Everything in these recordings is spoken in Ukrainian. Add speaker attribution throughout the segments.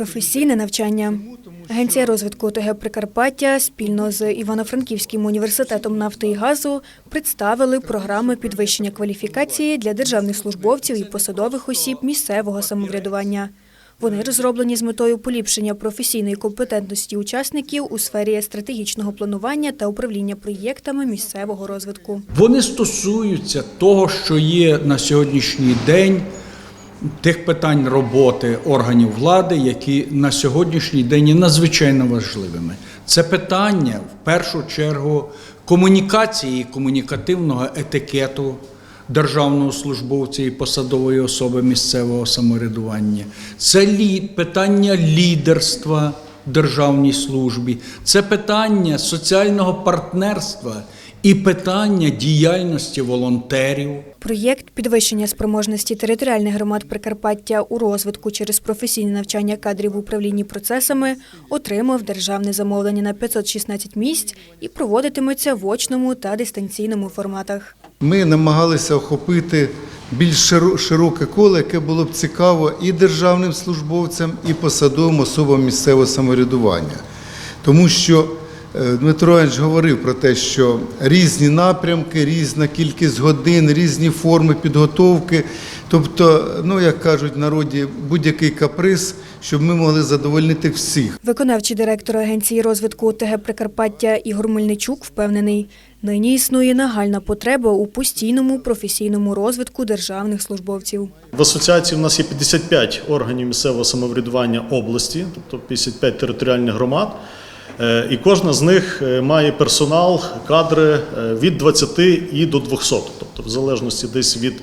Speaker 1: Професійне навчання. Агенція розвитку ОТГ Прикарпаття спільно з Івано-Франківським університетом нафти і газу представили програми підвищення кваліфікації для державних службовців і посадових осіб місцевого самоврядування. Вони розроблені з метою поліпшення професійної компетентності учасників у сфері стратегічного планування та управління проєктами місцевого розвитку.
Speaker 2: Вони стосуються того, що є на сьогоднішній день, тих питань роботи органів влади, які на сьогоднішній день є надзвичайно важливими. Це питання в першу чергу комунікації, комунікативного етикету державного службовця і посадової особи місцевого самоврядування. Це лі, питання лідерства державній службі, це питання соціального партнерства і питання діяльності волонтерів.
Speaker 1: Проєкт підвищення спроможності територіальних громад Прикарпаття у розвитку через професійне навчання кадрів в управлінні процесами отримав державне замовлення на 516 місць і проводитиметься в очному та дистанційному форматах.
Speaker 3: Ми намагалися охопити більш широке коло, яке було б цікаво і державним службовцям, і посадовим особам місцевого самоврядування. Тому що Дмитро Іванович говорив про те, що різні напрямки, різна кількість годин, різні форми підготовки. Тобто, ну як кажуть в народі, будь-який каприз, щоб ми могли задовольнити всіх.
Speaker 1: Виконавчий директор Агенції розвитку ОТГ Прикарпаття Ігор Мельничук впевнений, нині існує нагальна потреба у постійному професійному розвитку державних службовців.
Speaker 4: В асоціації у нас є 55 органів місцевого самоврядування області, тобто 55 територіальних громад. Е, І кожна з них е, має персонал, кадри е, від 20 і до 200, тобто в залежності десь від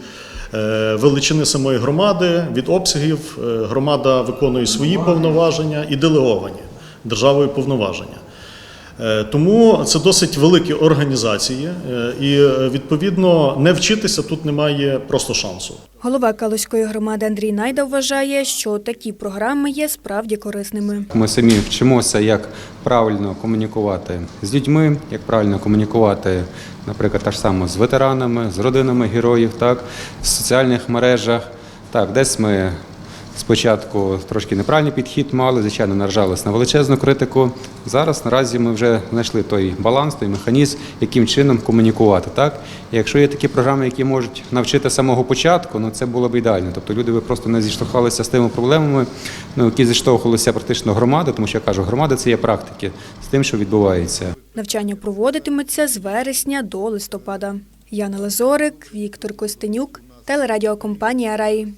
Speaker 4: величини самої громади, від обсягів, громада виконує свої повноваження і делеговані державою повноваження. Е, Тому це досить великі організації, е, і е, відповідно не вчитися тут немає просто шансу.
Speaker 1: Голова Калузької громади Андрій Найда вважає, що такі програми є справді корисними.
Speaker 5: Ми самі вчимося, як правильно комунікувати з людьми, як правильно комунікувати, наприклад, так само з ветеранами, з родинами героїв, так, в соціальних мережах. Так, десь ми спочатку трошки неправильний підхід мали, звичайно, наражались на величезну критику. Зараз наразі ми вже знайшли той баланс, той механізм, яким чином комунікувати. Так? І якщо є такі програми, які можуть навчити з самого початку, ну це було б ідеально. Тобто люди би просто не зіштовхалися з тими проблемами, ну, які зіштовхувалися практично громади, тому що я кажу, громада це є практики з тим, що відбувається.
Speaker 1: Навчання проводитиметься з вересня до листопада. Яна Лазорик, Віктор Костенюк, телерадіокомпанія Раї.